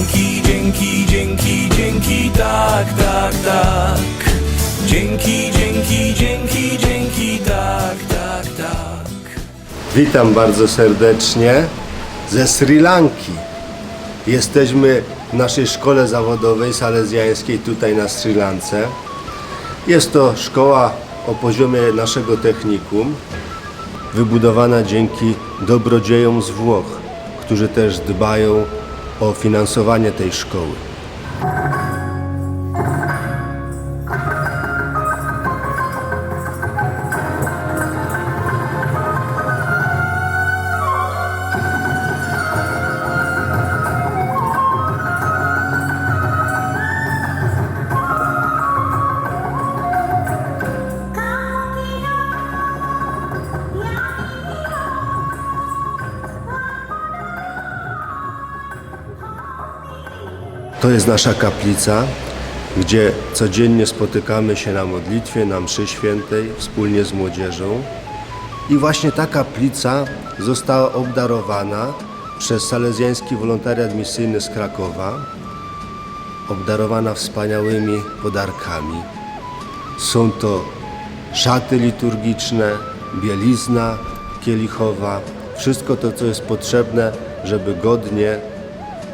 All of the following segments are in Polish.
Dzięki, dzięki, dzięki, dzięki, tak, tak, tak. Dzięki, dzięki, dzięki, dzięki, tak, tak, tak. Witam bardzo serdecznie ze Sri Lanki. Jesteśmy w naszej szkole zawodowej salezjańskiej tutaj na Sri Lance. Jest to szkoła o poziomie naszego technikum, wybudowana dzięki dobrodziejom z Włoch, którzy też dbają o finansowanie tej szkoły. To jest nasza kaplica, gdzie codziennie spotykamy się na modlitwie, na mszy świętej wspólnie z młodzieżą. I właśnie ta kaplica została obdarowana przez salezjański wolontariat misyjny z Krakowa, obdarowana wspaniałymi podarkami. Są to szaty liturgiczne, bielizna kielichowa, wszystko to, co jest potrzebne, żeby godnie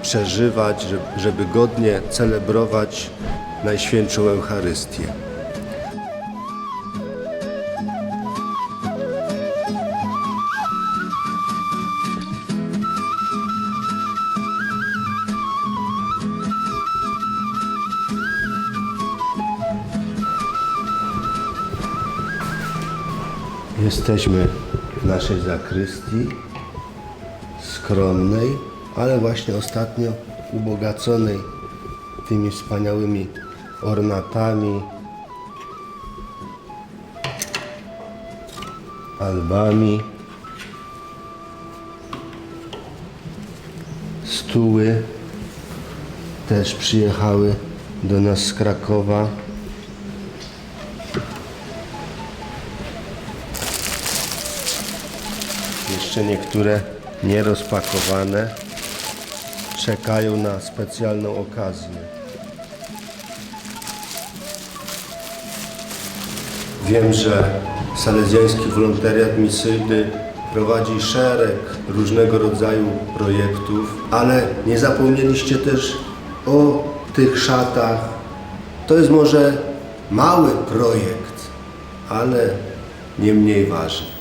przeżywać, żeby, godnie celebrować Najświętszą Eucharystię. Jesteśmy w naszej zakrystii, skromnej, ale właśnie ostatnio ubogaconej tymi wspaniałymi ornatami, albami, stuły też przyjechały do nas z Krakowa. Jeszcze niektóre nierozpakowane czekają na specjalną okazję. Wiem, że salezjański wolontariat misyjny prowadzi szereg różnego rodzaju projektów, ale nie zapomnieliście też o tych szatach. To jest może mały projekt, ale nie mniej ważny.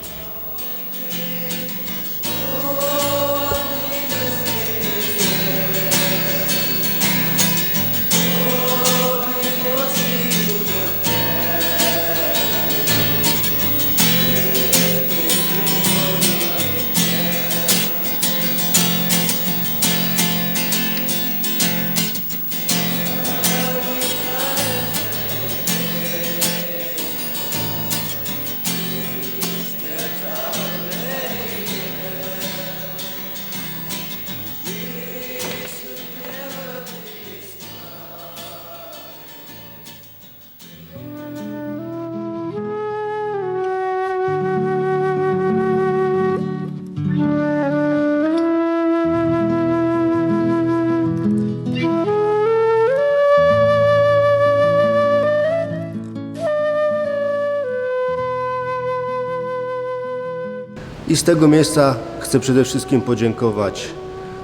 I z tego miejsca chcę przede wszystkim podziękować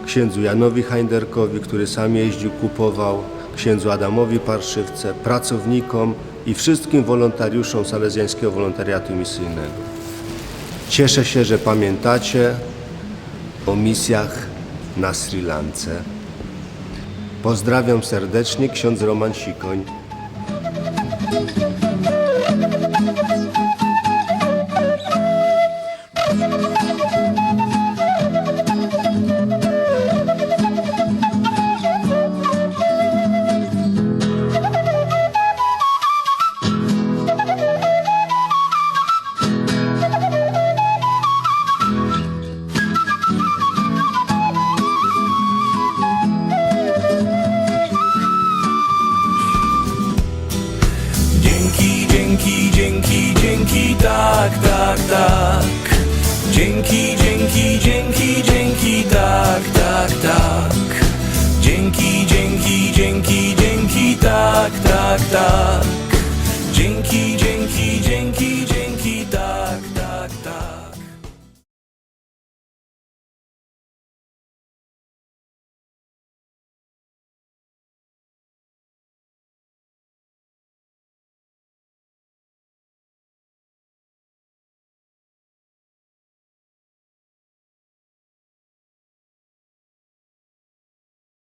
księdzu Janowi Heinderkowi, który sam jeździł, kupował, księdzu Adamowi Parszywce, pracownikom i wszystkim wolontariuszom Salezjańskiego Wolontariatu Misyjnego. Cieszę się, że pamiętacie o misjach na Sri Lance. Pozdrawiam serdecznie, ksiądz Roman Sikoń. tak, tak, tak. Dzięki, dzięki, dzięki, dzięki, tak, tak, tak. Dzięki, dzięki, dzięki, dzięki, tak, tak, tak.